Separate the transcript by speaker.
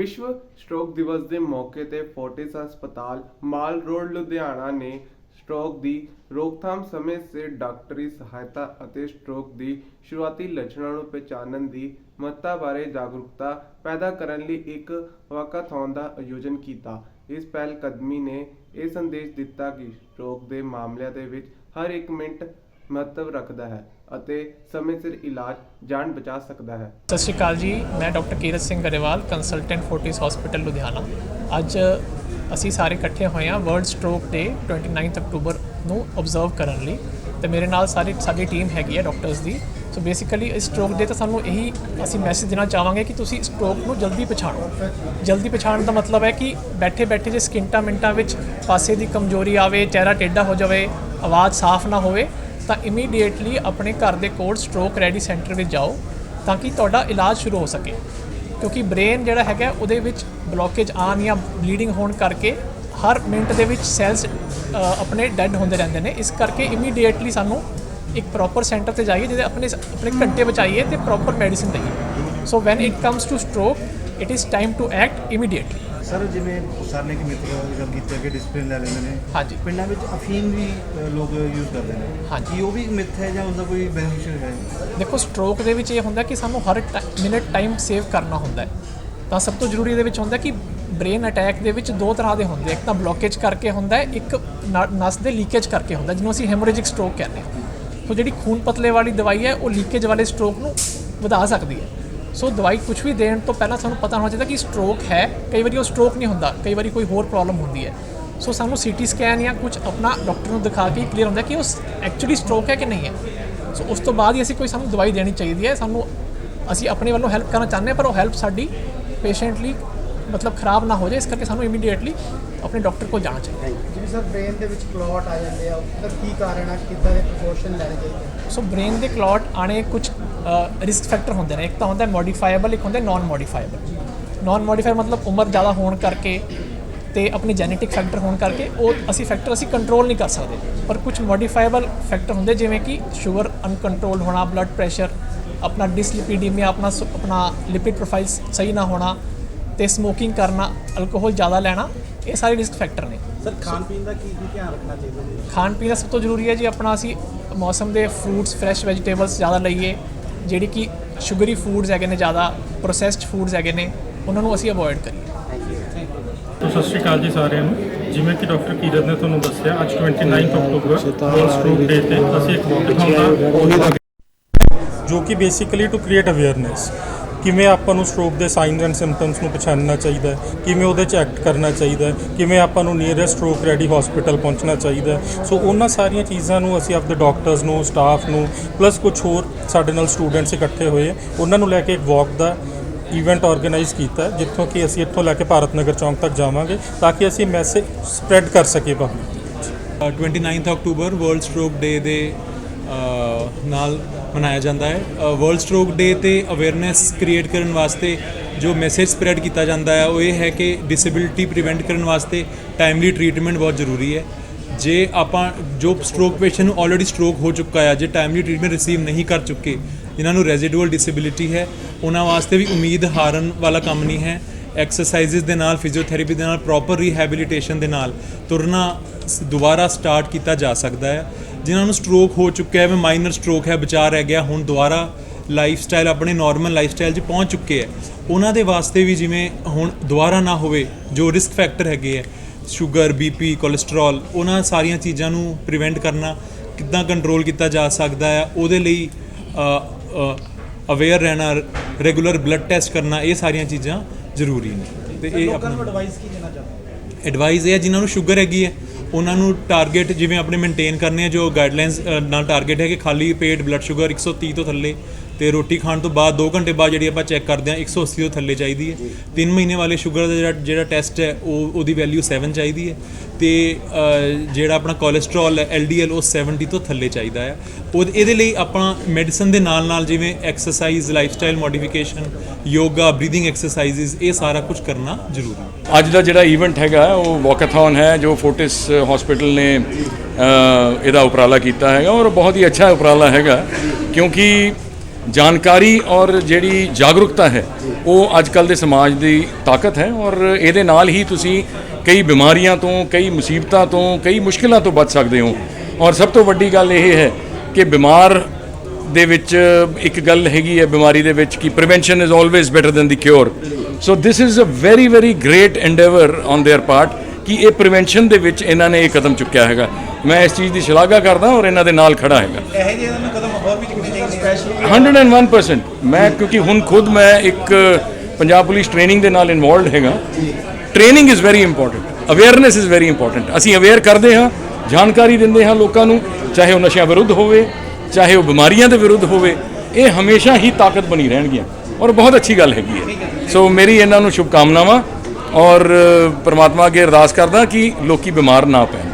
Speaker 1: ਵਿਸ਼ਵ ਸਟ੍ਰੋਕ ਦਿਵਸ ਦੇ ਮੌਕੇ ਤੇ ਫੋਰਟਿਸ ਹਸਪਤਾਲ ਮਾਲ ਰੋਡ, ਲੁਧਿਆਣਾ ਨੇ ਸਟ੍ਰੋਕ ਦੀ ਰੋਕਥਾਮ ਸਮੇਂ ਸਿਰ ਡਾਕਟਰੀ ਸਹਾਇਤਾ ਅਤੇ ਸਟ੍ਰੋਕ ਦੀ ਸ਼ੁਰੂਆਤੀ ਲੱਛਣਾਂ ਨੂੰ ਪਛਾਣਨ ਦੀ ਮਹੱਤਤਾ ਬਾਰੇ ਜਾਗਰੂਕਤਾ ਪੈਦਾ ਕਰਨ ਲਈ ਇੱਕ ਵਾਕਾਥੌਨ ਦਾ ਆਯੋਜਨ ਕੀਤਾ। ਇਸ ਪਹਿਲ ਕਦਮੀ ਨੇ ਇਹ ਸੰਦੇਸ਼ ਦਿੱਤਾ ਕਿ ਸਟ੍ਰੋਕ ਦੇ ਮਾਮਲਿਆਂ ਦੇ ਵਿੱਚ ਹਰ ਇੱਕ ਮਿੰਟ ਮਹੱਤਵ ਰੱਖਦਾ ਹੈ ਅਤੇ ਸਮੇਂ ਸਿਰ ਇਲਾਜ ਜਾਨ ਬਚਾ ਸਕਦਾ ਹੈ।
Speaker 2: ਸਤਿ ਸ਼੍ਰੀ ਅਕਾਲ ਜੀ, ਮੈਂ doctor Kirat Singh Grewal consultant Fortis hospital Ludhiana. ਅੱਜ ਅਸੀਂ ਸਾਰੇ ਇਕੱਠੇ ਹੋਏ ਹਾਂ ਵਰਲਡ ਸਟ੍ਰੋਕ ਡੇ 29 ਅਕਤੂਬਰ ਨੂੰ ਆਬਜ਼ਰਵ ਕਰਨ ਲਈ ਤੇ ਮੇਰੇ ਨਾਲ ਸਾਰੀ, ਸਾਡੀ ਟੀਮ ਹੈਗੀ ਹੈ ਡਾਕਟਰਸ ਦੀ। ਸੋ ਬੇਸਿਕਲੀ ਇਸ ਸਟ੍ਰੋਕ ਡੇ ਤਾਂ ਸਾਨੂੰ ਇਹੀ ਅਸੀਂ ਮੈਸੇਜ ਦੇਣਾ ਚਾਹਾਂਗੇ ਕਿ ਤੁਸੀਂ ਸਟ੍ਰੋਕ ਨੂੰ ਜਲਦੀ ਪਛਾਣੋ। ਜਲਦੀ ਪਛਾਣਨ ਦਾ ਮਤਲਬ ਹੈ ਕਿ ਬੈਠੇ ਬੈਠੇ ਜੇ ਸਕਿੰਟਾਂ ਮਿੰਟਾਂ ਵਿੱਚ ਪਾਸੇ ਦੀ ਕਮਜ਼ੋਰੀ ਆਵੇ, ਚਿਹਰਾ ਟੇਢਾ ਹੋ ਜਾਵੇ, ਆਵਾਜ਼ ਸਾਫ਼ ਨਾ ਹੋਵੇ ਤਾਂ ਇਮੀਡੀਏਟਲੀ ਆਪਣੇ ਘਰ ਦੇ ਕੋਲ ਸਟ੍ਰੋਕ ਰੈਡੀ ਸੈਂਟਰ ਵਿੱਚ ਜਾਓ ਤਾਂ ਕਿ ਤੁਹਾਡਾ ਇਲਾਜ ਸ਼ੁਰੂ ਹੋ ਸਕੇ। ਕਿਉਂਕਿ ਬ੍ਰੇਨ ਜਿਹੜਾ ਹੈਗਾ ਉਹਦੇ ਵਿੱਚ ਬਲੋਕੇਜ ਆਉਣ ਜਾਂ ਬਲੀਡਿੰਗ ਹੋਣ ਕਰਕੇ ਹਰ ਮਿੰਟ ਦੇ ਵਿੱਚ ਸੈਲਸ ਆਪਣੇ ਡੈਡ ਹੁੰਦੇ ਰਹਿੰਦੇ ਨੇ। ਇਸ ਕਰਕੇ ਇਮੀਡੀਏਟਲੀ ਸਾਨੂੰ ਇੱਕ ਪ੍ਰੋਪਰ ਸੈਂਟਰ ਤੇ ਜਾਈਏ ਜਿਹਦੇ ਆਪਣੇ ਆਪਣੇ ਘੰਟੇ ਬਚਾਈਏ ਤੇ ਪ੍ਰੋਪਰ ਮੈਡੀਸਿਨ ਲਈਏ so when it comes to stroke it is time to act immediately
Speaker 3: sir ਜਿਵੇਂ ਸਰ ਨੇ ਕਿ ਮਿੱਤਰ ਗੱਲ ਕੀਤੀ ਹੈ ਕਿ ਡਿਸਪਲਿਨ ਲੈ ਲੈਂਦੇ ਨੇ।
Speaker 2: ਹਾਂਜੀ।
Speaker 3: ਪਿੰਡਾਂ ਵਿੱਚ ਅਫੀਮ ਵੀ ਅ, ਲੋਕ ਯੂਜ਼ ਕਰਦੇ ਨੇ।
Speaker 2: ਹਾਂਜੀ।
Speaker 3: ਕੀ ਉਹ ਵੀ ਮਿੱਥ ਹੈ ਜਾਂ ਉਸਦਾ ਕੋਈ ਬੈਨੀਫਿਸ਼ੀਅਲ ਹੈ?
Speaker 2: ਦੇਖੋ ਸਟ੍ਰੋਕ ਦੇ ਵਿੱਚ ਇਹ ਹੁੰਦਾ ਕਿ ਸਾਨੂੰ ਹਰ ਮਿੰਟ ਟਾਈਮ ਸੇਵ ਕਰਨਾ ਹੁੰਦਾ ਹੈ। ਤਾਂ ਸਭ ਤੋਂ ਜ਼ਰੂਰੀ ਇਹਦੇ ਵਿੱਚ ਹੁੰਦਾ ਕਿ ਬ੍ਰੇਨ ਅਟੈਕ ਦੇ ਵਿੱਚ ਦੋ ਤਰ੍ਹਾਂ ਦੇ ਹੁੰਦੇ ਆ। ਇੱਕ ਤਾਂ ਬਲੋਕੇਜ ਕਰਕੇ ਹੁੰਦਾ ਹੈ ਇੱਕ ਨ- ਨਸ ਦੇ ਲੀਕੇਜ ਕਰਕੇ ਹੁੰਦਾ ਜਿਹਨੂੰ ਅਸੀਂ ਹੈਮੋਰੇਜਿਕ ਸਟ੍ਰੋਕ ਕਹਿੰਦੇ ਹਾਂ। ਸੋ ਜਿਹੜੀ ਖੂਨ ਪਤਲੇ ਵਾਲੀ ਦਵਾਈ ਹੈ ਉਹ ਲੀਕੇਜ ਵਾਲੇ ਸਟ੍ਰੋਕ ਨੂੰ ਵਧਾ ਸਕਦੀ ਹੈ। ਸੋ ਦਵਾਈ ਕੁਝ ਵੀ ਦੇਣ ਤੋਂ ਪਹਿਲਾਂ ਸਾਨੂੰ ਪਤਾ ਹੋਣਾ ਚਾਹੀਦਾ ਕਿ ਸਟ੍ਰੋਕ ਹੈ। ਕਈ ਵਾਰੀ ਉਹ ਸਟ੍ਰੋਕ ਨਹੀਂ ਹੁੰਦਾ, ਕਈ ਵਾਰੀ ਕੋਈ ਹੋਰ ਪ੍ਰੋਬਲਮ ਹੁੰਦੀ ਹੈ। ਸੋ ਸਾਨੂੰ ਸੀਟੀ ਸਕੈਨ ਜਾਂ ਕੁਝ ਆਪਣਾ ਡਾਕਟਰ ਨੂੰ ਦਿਖਾ ਕੇ ਕਲੀਅਰ ਹੁੰਦਾ ਕਿ ਉਹ ਐਕਚੁਅਲੀ ਸਟ੍ਰੋਕ ਹੈ ਕਿ ਨਹੀਂ ਹੈ। ਸੋ ਉਸ ਤੋਂ ਬਾਅਦ ਹੀ ਅਸੀਂ ਕੋਈ ਸਾਨੂੰ ਦਵਾਈ ਦੇਣੀ ਚਾਹੀਦੀ ਹੈ। ਸਾਨੂੰ, ਅਸੀਂ ਆਪਣੇ ਵੱਲੋਂ ਹੈਲਪ ਕਰਨਾ ਚਾਹੁੰਦੇ ਹਾਂ, ਪਰ ਉਹ ਹੈਲਪ ਸਾਡੀ ਪੇਸ਼ੈਂਟ ਲਈ ਮਤਲਬ ਖਰਾਬ ਨਾ ਹੋ ਜਾਏ ਇਸ ਕਰਕੇ ਸਾਨੂੰ ਇਮੀਡੀਏਟਲੀ ਆਪਣੇ ਡਾਕਟਰ ਕੋਲ ਜਾਣਾ ਚਾਹੀਦਾ। ਹੈ
Speaker 4: ਜਿਵੇਂ ਸਰ ਬ੍ਰੇਨ ਦੇ ਵਿੱਚ ਕਲੌਟ ਆ ਜਾਂਦੇ ਆ ਉਹਦਾ ਕੀ ਕਾਰਨ ਆ ਕਿੱਦਾਂ ਦੇ ਪ੍ਰੀਕਾਸ਼ਨ ਲੈਣੇ ਚਾਹੀਦੇ
Speaker 2: ਸੋ ਬ੍ਰੇਨ ਦੇ ਕਲੌਟ ਆਣੇ ਕੁਝ ਰਿਸਕ ਫੈਕਟਰ ਹੁੰਦੇ ਨੇ। ਇੱਕ ਤਾਂ ਹੁੰਦਾ ਮੋਡੀਫਾਈਬਲ ਇੱਕ ਹੁੰਦਾ ਨਾਨ ਮੋਡੀਫਾਈਬਲ ਨਾਨ ਮੋਡੀਫਾਈ ਮਤਲਬ ਉਮਰ ਜ਼ਿਆਦਾ ਹੋਣ ਕਰਕੇ ਤੇ ਆਪਣੀ ਜੈਨੇਟਿਕ ਫੈਕਟਰ ਹੋਣ ਕਰਕੇ ਉਹ ਅਸੀਂ ਫੈਕਟਰ ਅਸੀਂ ਕੰਟਰੋਲ ਨਹੀਂ ਕਰ ਸਕਦੇ। ਪਰ ਕੁਝ ਮੋਡੀਫਾਈਬਲ ਫੈਕਟਰ ਹੁੰਦੇ ਜਿਵੇਂ ਕਿ ਸ਼ੂਗਰ ਅਨਕੰਟਰੋਲ ਹੋਣਾ ਬਲੱਡ ਪ੍ਰੈਸ਼ਰ ਆਪਣਾ ਡਿਸਲਿਪੀਡੀਮੀਆ ਆਪਣਾ ਆਪਣਾ ਲਿਪਿਡ ਪ੍ਰੋਫਾਈਲ ਸਹੀ ਨਾ ਹੋਣਾ ਤੇ ਸਮੋਕਿੰਗ ਕਰਨਾ ਅਲਕੋਹਲ ਜ਼ਿਆਦਾ ਲੈਣਾ ਇਹ ਸਾਰੇ ਰਿਸਕ ਫੈਕਟਰ ਨੇ।
Speaker 4: ਸਰ ਖਾਣ ਪੀਣ ਦਾ ਕੀ ਕੀ ਧਿਆਨ ਰੱਖਣਾ ਚਾਹੀਦਾ ਜੀ?
Speaker 2: ਖਾਣ ਪੀਣ ਦਾ ਸਭ ਤੋਂ ਜ਼ਰੂਰੀ ਹੈ ਜੀ ਆਪਣਾ ਅਸੀਂ ਮੌਸਮ ਦੇ ਫਰੂਟਸ ਫਰੈਸ਼ ਵੈਜੀਟੇਬਲਸ ਜ਼ਿਆਦਾ ਲਈਏ ਜਿਹੜੀ ਕਿ ਸ਼ੂਗਰੀ ਫੂਡਸ ਹੈਗੇ ਨੇ ਜ਼ਿਆਦਾ ਪ੍ਰੋਸੈਸਡ ਫੂਡਸ ਹੈਗੇ ਨੇ ਉਹਨਾਂ ਨੂੰ ਅਸੀਂ ਅਵੋਇਡ ਕਰੀਏ।
Speaker 5: ਤੋ ਸਤਿ ਸ਼੍ਰੀ ਅਕਾਲ ਜੀ ਸਾਰਿਆਂ ਨੂੰ। ਜਿਵੇਂ ਕਿ ਡਾਕਟਰ ਕੀਰਤ ਨੇ ਤੁਹਾਨੂੰ ਦੱਸਿਆ ਅੱਜ 29 ਅਕਤੂਬਰ ਵਰਲਡ ਸਟ੍ਰੋਕ ਡੇ ਤੇ ਅਸੀਂ ਇੱਕ ਵਾਕਾਥੌਨ ਦਾ ਜੋ ਕਿ ਬੇਸਿਕਲੀ ਟੂ ਕ੍ਰੀਏਟ ਅਵੇਅਰਨੈਸ ਕਿਵੇਂ ਆਪਾਂ ਨੂੰ ਸਟ੍ਰੋਕ ਦੇ ਸਾਈਨ ਐਂਡ ਸਿੰਪਟਮਸ ਨੂੰ ਪਛਾਣਨਾ ਚਾਹੀਦਾ ਹੈ? ਕਿਵੇਂ ਉਹਦੇ 'ਚ ਐਕਟ ਕਰਨਾ ਚਾਹੀਦਾ ਹੈ? ਕਿਵੇਂ ਆਪਾਂ ਨੂੰ ਨੀਅਰੈਸਟ ਸਟ੍ਰੋਕ ਰੈਡੀ ਹਸਪੀਟਲ ਪਹੁੰਚਣਾ ਚਾਹੀਦਾ ਹੈ? ਸੋ ਉਹਨਾਂ ਸਾਰੀਆਂ ਚੀਜ਼ਾਂ ਨੂੰ ਅਸੀਂ ਆਪਣੇ ਡਾਕਟਰਸ ਨੂੰ ਸਟਾਫ ਨੂੰ ਪਲੱਸ ਕੁਝ ਹੋਰ ਸਾਡੇ ਨਾਲ ਸਟੂਡੈਂਟਸ ਇਕੱਠੇ ਹੋਏ ਉਹਨਾਂ ਨੂੰ ਲੈ ਕੇ ਇੱਕ ਵਾਕ ਦਾ ਇਵੈਂਟ ਆਰਗੇਨਾਈਜ਼ ਕੀਤਾ ਜਿੱਥੋਂ ਕਿ ਅਸੀਂ ਇੱਥੋਂ ਲੈ ਕੇ ਭਾਰਤ ਨਗਰ ਚੌਂਕ ਤੱਕ ਜਾਵਾਂਗੇ ਤਾਂ ਕਿ ਅਸੀਂ ਮੈਸੇਜ ਸਪਰੈਡ ਕਰ ਸਕੀਏ ਪਬਲਿਕ
Speaker 6: ਅ, 29 ਅਕਤੂਬਰ ਵਰਲਡ ਸਟ੍ਰੋਕ ਡੇ ਦੇ ਨਾਲ ਮਨਾਇਆ ਜਾਂਦਾ ਹੈ। ਵਰਲਡ ਸਟ੍ਰੋਕ ਡੇ ਤੇ ਅਵੇਅਰਨੈਸ ਕ੍ਰੀਏਟ ਕਰਨ ਵਾਸਤੇ ਜੋ ਮੈਸੇਜ ਸਪਰੈਡ ਕੀਤਾ ਜਾਂਦਾ ਹੈ, ਉਹ ਇਹ ਹੈ ਕਿ ਡਿਸੇਬਿਲਿਟੀ ਪ੍ਰੀਵੈਂਟ ਕਰਨ ਵਾਸਤੇ ਟਾਈਮਲੀ ਟ੍ਰੀਟਮੈਂਟ ਬਹੁਤ ਜ਼ਰੂਰੀ ਹੈ। ਜੇ ਆਪਾਂ ਜੋ ਸਟ੍ਰੋਕ ਪੇਸ਼ੈਂਟ ਨੂੰ ਆਲਰੇਡੀ ਸਟ੍ਰੋਕ ਹੋ ਚੁੱਕਾ ਹੈ, ਜੇ ਟਾਈਮਲੀ ਟ੍ਰੀਟਮੈਂਟ ਰਿਸੀਵ ਨਹੀਂ ਕਰ ਚੁੱਕੇ, ਜਿਨ੍ਹਾਂ ਨੂੰ ਰੈਜ਼ੀਡੂਅਲ ਡਿਸੇਬਿਲਿਟੀ ਹੈ, ਉਹਨਾਂ ਵਾਸਤੇ ਵੀ ਉਮੀਦ ਹਾਰਨ ਵਾਲਾ ਕੰਮ ਨਹੀਂ ਹੈ। ਐਕਸਰਸਾਈਜ਼ਸ ਦੇ ਨਾਲ ਫਿਜ਼ੀਓਥੈਰੇਪੀ ਦੇ ਨਾਲ ਪ੍ਰੋਪਰ ਰੀਹੈਬਿਲਿਟੇਸ਼ਨ ਦੇ ਨਾਲ ਤੁਰਨਾ ਦੁਬਾਰਾ ਸਟਾਰਟ ਕੀਤਾ ਜਾ ਸਕਦਾ ਹੈ। ਜਿਨ੍ਹਾਂ ਨੂੰ ਸਟ੍ਰੋਕ ਹੋ ਚੁੱਕਿਆ ਹੈ ਵੀ ਮਾਈਨਰ ਸਟ੍ਰੋਕ ਹੈ ਬਚਾ ਰਹਿ ਗਿਆ ਹੁਣ ਦੁਬਾਰਾ ਲਾਈਫ ਸਟਾਈਲ ਆਪਣੇ ਨਾਰਮਲ ਲਾਈਫ ਸਟਾਈਲ 'ਚ ਪਹੁੰਚ ਚੁੱਕੇ ਹੈ। ਉਹਨਾਂ ਦੇ ਵਾਸਤੇ ਵੀ ਜਿਵੇਂ ਹੁਣ ਦੁਬਾਰਾ ਨਾ ਹੋਵੇ ਜੋ ਰਿਸਕ ਫੈਕਟਰ ਹੈਗੇ ਹੈ ਸ਼ੂਗਰ ਬੀਪੀ ਕੋਲੇਸਟ੍ਰੋਲ ਉਹਨਾਂ ਸਾਰੀਆਂ ਚੀਜ਼ਾਂ ਨੂੰ ਪ੍ਰੀਵੈਂਟ ਕਰਨਾ ਕਿੱਦਾਂ ਕੰਟਰੋਲ ਕੀਤਾ ਜਾ ਸਕਦਾ ਹੈ ਉਹਦੇ ਲਈ ਅਵੇਅਰ ਰਹਿਣਾ ਰੈਗੂਲਰ ਬਲੱਡ ਟੈਸਟ ਕਰਨਾ ਇਹ ਸਾਰੀਆਂ ਚੀਜ਼ਾਂ ਜ਼ਰੂਰੀ ਨੇ। ਤੇ ਇਹ ਆਪਣਾ
Speaker 4: ਐਡਵਾਈਸ ਕੀ ਦੇਣਾ ਚਾਹੁੰਦੇ
Speaker 6: ਐਡਵਾਈਸ ਇਹ ਹੈ ਜਿਨ੍ਹਾਂ ਨੂੰ ਸ਼ੂਗਰ ਹੈਗੀ ਹੈ ਉਹਨਾਂ ਨੂੰ ਟਾਰਗੇਟ ਜਿਵੇਂ ਆਪਣੇ ਮੇਨਟੇਨ ਕਰਨੇ ਆ, ਜੋ ਗਾਈਡਲਾਈਨਸ ਨਾਲ ਟਾਰਗੇਟ ਹੈ ਕਿ ਖਾਲੀ ਪੇਟ ਬਲੱਡ ਸ਼ੂਗਰ 130 ਤੋਂ ਥੱਲੇ ਤੇ ਰੋਟੀ ਖਾਣ ਤੋਂ ਬਾਅਦ 2 ਘੰਟੇ ਬਾਅਦ ਜਿਹੜੀ ਆਪਾਂ ਚੈੱਕ ਕਰਦੇ ਹਾਂ 180 ਤੋਂ ਥੱਲੇ ਚਾਹੀਦੀ ਹੈ। 3 ਮਹੀਨੇ ਵਾਲੇ ਸ਼ੂਗਰ ਦਾ ਜਿਹੜਾ ਜਿਹੜਾ ਟੈਸਟ ਹੈ, ਉਹ, ਉਹਦੀ ਵੈਲਿਊ 7 ਚਾਹੀਦੀ ਹੈ ਤੇ ਜਿਹੜਾ ਆਪਣਾ ਕੋਲੇਸਟ੍ਰੋਲ ਹੈ LDL ਉਹ 70 ਤੋਂ ਥੱਲੇ ਚਾਹੀਦਾ ਹੈ। ਉਹ, ਇਹਦੇ ਲਈ ਆਪਾਂ ਮੈਡੀਸਨ ਦੇ ਨਾਲ ਨਾਲ ਜਿਵੇਂ exercise lifestyle modification yoga breathing exercises ਇਹ ਸਾਰਾ ਕੁਝ ਕਰਨਾ ਜ਼ਰੂਰੀ ਹੈ।
Speaker 7: ਅੱਜ ਦਾ ਜਿਹੜਾ ਈਵੈਂਟ ਹੈਗਾ, ਉਹ ਵਾਕਾਥੌਨ ਹੈ, ਜੋ ਫੋਰਟਿਸ ਹਸਪੀਟਲ ਨੇ ਇਹਦਾ ਉਪਰਾਲਾ ਕੀਤਾ ਹੈਗਾ ਔਰ ਬਹੁਤ ਹੀ ਅੱਛਾ ਉਪਰਾਲਾ ਹੈਗਾ। ਕਿਉਂਕਿ ਜਾਣਕਾਰੀ ਔਰ ਜਿਹੜੀ ਜਾਗਰੂਕਤਾ ਹੈ, ਉਹ ਅੱਜ ਕੱਲ ਦੇ ਸਮਾਜ ਦੀ ਤਾਕਤ ਹੈ ਔਰ ਇਹਦੇ ਨਾਲ ਹੀ ਤੁਸੀਂ ਕਈ ਬਿਮਾਰੀਆਂ ਤੋਂ, ਕਈ ਮੁਸੀਬਤਾਂ ਤੋਂ, ਕਈ ਮੁਸ਼ਕਿਲਾਂ ਤੋਂ ਬਚ ਸਕਦੇ ਹੋ। ਔਰ ਸਭ ਤੋਂ ਵੱਡੀ ਗੱਲ ਇਹ ਹੈ ਕਿ ਬਿਮਾਰ ਦੇ ਵਿੱਚ ਇੱਕ ਗੱਲ ਹੈਗੀ ਹੈ, ਬਿਮਾਰੀ ਦੇ ਵਿੱਚ ਕਿ prevention is always better than the cure so this is a very very great endeavour on their part ਕਿ ਇਹ ਪ੍ਰੀਵੈਂਸ਼ਨ ਦੇ ਵਿੱਚ ਇਹਨਾਂ ਨੇ ਇਹ ਕਦਮ ਚੁੱਕਿਆ ਹੈਗਾ ਮੈਂ ਇਸ ਚੀਜ਼ ਦੀ ਸ਼ਲਾਘਾ ਕਰਦਾ ਔਰ ਇਹਨਾਂ ਦੇ ਨਾਲ ਖੜਾ ਹੈਗਾ
Speaker 3: ਇਹ ਜਿਹੇ ਨੂੰ ਕਦਮ ਹੋਰ ਵੀ ਚੁੱਕਣੇ ਚਾਹੀਦੇ
Speaker 7: 101% ਮੈਂ ਕਿਉਂਕਿ ਹੁਣ ਖੁਦ ਮੈਂ ਇੱਕ ਪੰਜਾਬ ਪੁਲਿਸ ਟ੍ਰੇਨਿੰਗ ਦੇ ਨਾਲ ਇਨਵੋਲਡ ਹੈਗਾ training is very important awareness is very important ਅਸੀਂ ਅਵੇਅਰ ਕਰਦੇ ਹਾਂ ਜਾਣਕਾਰੀ ਦਿੰਦੇ ਹਾਂ ਲੋਕਾਂ ਨੂੰ ਚਾਹੇ ਉਹ ਨਸ਼ਿਆਂ ਵਿਰੁੱਧ ਹੋਵੇ ਚਾਹੇ ਉਹ ਬਿਮਾਰੀਆਂ ਦੇ ਵਿਰੁੱਧ ਹੋਵੇ ਇਹ ਹਮੇਸ਼ਾ ਹੀ ਤਾਕਤ ਬਣੀ ਰਹਿਣਗੀਆਂ ਔਰ ਬਹੁਤ ਅੱਛੀ ਗੱਲ ਹੈਗੀ ਹੈ। ਸੋ ਮੇਰੀ ਇਹਨਾਂ ਨੂੰ ਸ਼ੁਭਕਾਮਨਾਵਾਂ ਔਰ ਅ, ਪ੍ਰਮਾਤਮਾ ਅੱਗੇ ਅਰਦਾਸ ਕਰਦਾ ਕਿ ਲੋਕੀ ਬਿਮਾਰ ਨਾ ਪੈਣ।